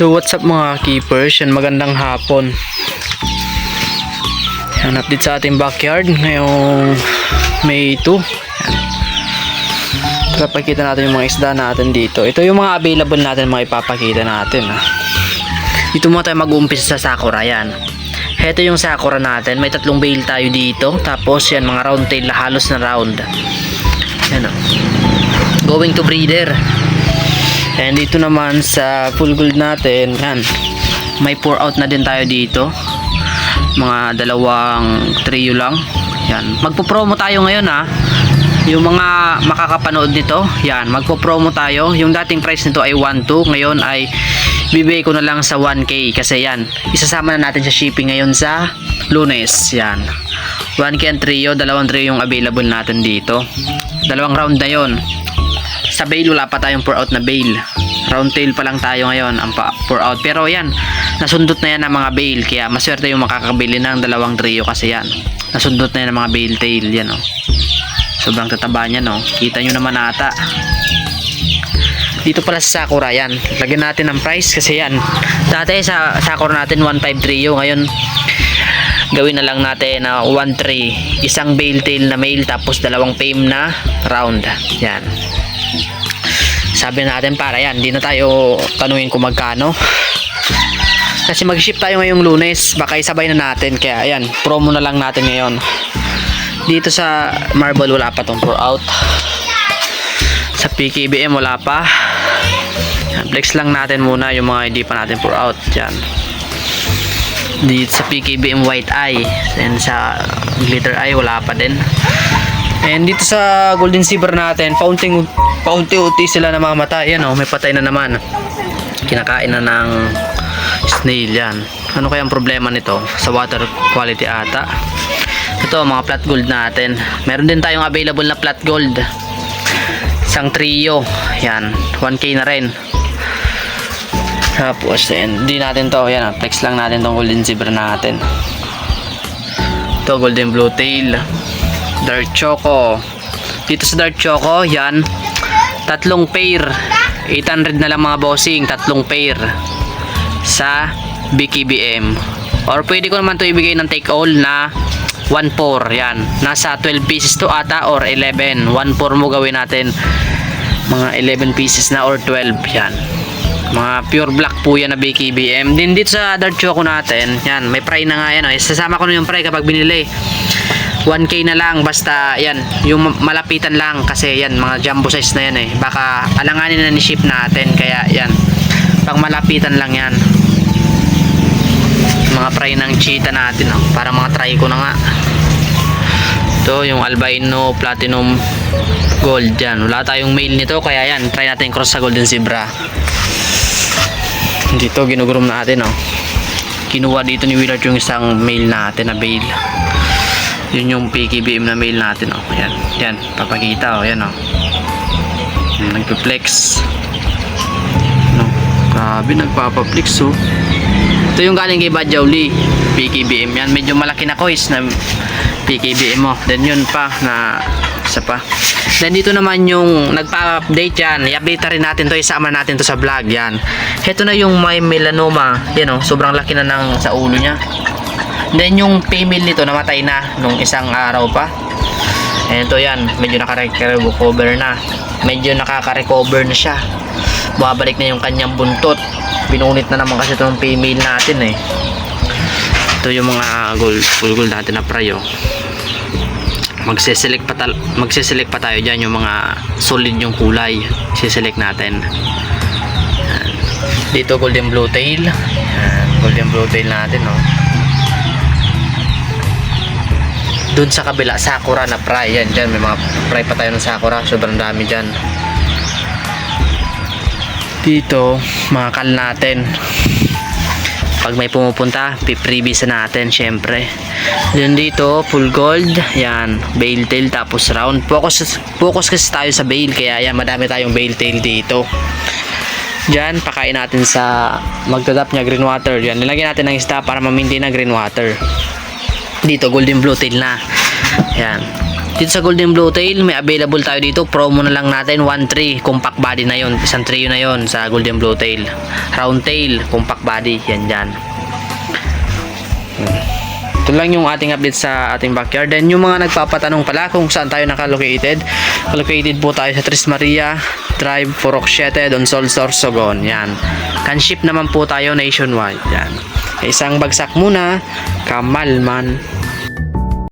So what's up mga keepers? Yan magandang hapon. Yan update sa ating backyard ngayong May 2. Yan. Papakita natin yung mga isda natin dito. Ito yung mga available natin mga ipapakita natin. ah. Dito muna tayo mag-uumpisa sa Sakura yan. Heto yung Sakura natin. May tatlong bale tayo dito. Tapos yan mga round tail halos na round. Yan o. Going to breeder. And dito naman sa full gold natin, yan. May pour out na din tayo dito. Mga dalawang trio lang. Yan. Magpo-promo tayo ngayon ha. Yung mga makakapanood nito, yan, magpo-promo tayo. Yung dating price nito ay 1.2, ngayon ay bibigay ko na lang sa 1K kasi yan, isasama na natin sa shipping ngayon sa Lunes, yan. 1K ang trio, dalawang trio yung available natin dito. Dalawang round na yon. Sa bail wala pa tayong pour out na bail. Round tail pa lang tayo ngayon ang pour out. Pero yan, nasundot na yan ng mga bail. Kaya maswerte yung makakabili ng dalawang trio kasi yan. Nasundot na yan ng mga bail tail. Yan oh. Sobrang tataba niya no. Kita nyo naman ata. Dito pala sa Sakura yan. Lagyan natin ng price kasi yan. Dati sa Sakura natin 1.5 trio. Ngayon gawin na lang natin na 1.3. Isang bail tail na male tapos dalawang fame na round. Yan. Sabi natin para yan. Hindi na tayo tanungin kung magkano. Kasi mag-ship tayo ngayong lunes. Baka isabay na natin. Kaya yan. Promo na lang natin ngayon. Dito sa Marble wala pa tong pour out. Sa PKBM wala pa. Yan, flex lang natin muna yung mga hindi pa natin pour out. Yan. Dito sa PKBM White Eye. And sa Glitter Eye wala pa din. And dito sa Golden Silver natin, paunting paunti-unti sila namamatay. Yan oh, may patay na naman. Kinakain na ng snail yan. Ano kaya ang problema nito? Sa water quality ata. Ito, mga flat gold natin. Meron din tayong available na flat gold. Isang trio. Yan. 1K na rin. Tapos, yan. Hindi natin to. Yan, ah, flex lang natin tong golden zebra natin. Ito, golden blue tail. Dark choco. Dito sa dark choco, yan. Tatlong pair. 800 na lang mga bossing. Tatlong pair. Sa BKBM. Or pwede ko naman to ibigay ng take all na 1.4 yan nasa 12 pieces to ata or 11 1.4 mo gawin natin mga 11 pieces na or 12 yan mga pure black po yan na BKBM din dito sa dark choco natin yan may fry na nga yan oh. sasama ko na yung fry kapag binili. 1k na lang basta yan yung malapitan lang kasi yan mga jumbo size na yan eh. Baka alanganin na ni ship natin kaya yan pang malapitan lang yan. Mga fry ng cheetah natin oh, para mga try ko na nga. Ito yung albino platinum gold yan. Wala tayong male nito kaya yan try natin cross sa golden zebra dito ginugurom natin oh. kinuha dito ni Willard yung isang male natin na bale yun yung PKBM na male natin oh. yan, yan papakita oh. yan oh. nagpe-flex no, grabe nagpapaflex oh ito yung galing kay Badjaw Lee. PKBM yan. Medyo malaki na coins na PKBM mo. Then yun pa na isa pa. Then dito naman yung nagpa-update yan. I-update rin natin to. Isama natin to sa vlog yan. Ito na yung may melanoma. Yan o. sobrang laki na ng sa ulo niya. Then yung female nito namatay na nung isang araw pa. Ito yan. Medyo nakaka-recover na. Medyo nakaka-recover na siya. Babalik na yung kanyang buntot binunit na naman kasi itong female natin eh ito yung mga gold gold natin na prayo magseselect pa magseselect pa tayo dyan yung mga solid yung kulay. Siselect natin. Yan. dito golden blue tail. Yan, golden blue tail natin no dun sa kabila sakura na fry yan dyan may mga fry pa tayo ng sakura. Sobrang dami dyan. Dito mga kal natin pag may pumupunta piprevious na natin syempre yun dito full gold yan bail tail tapos round focus focus kasi tayo sa bail kaya yan madami tayong bail tail dito Diyan, pakain natin sa magdadap niya green water. Yan, nilagyan natin ng isda para ma-maintain na green water. Dito, golden blue tail na. Yan. Dito sa Golden Blue Tail, may available tayo dito. Promo na lang natin, 1.3. Compact body na yon Isang trio na yon sa Golden Blue Tail. Round tail, compact body. Yan dyan. Ito lang yung ating update sa ating backyard. Then yung mga nagpapatanong pala kung saan tayo nakalocated. Located po tayo sa Tres Maria Drive, 7, Donsol, Sorsogon. Yan. Can ship naman po tayo nationwide. Yan. Isang bagsak muna. Kamalman.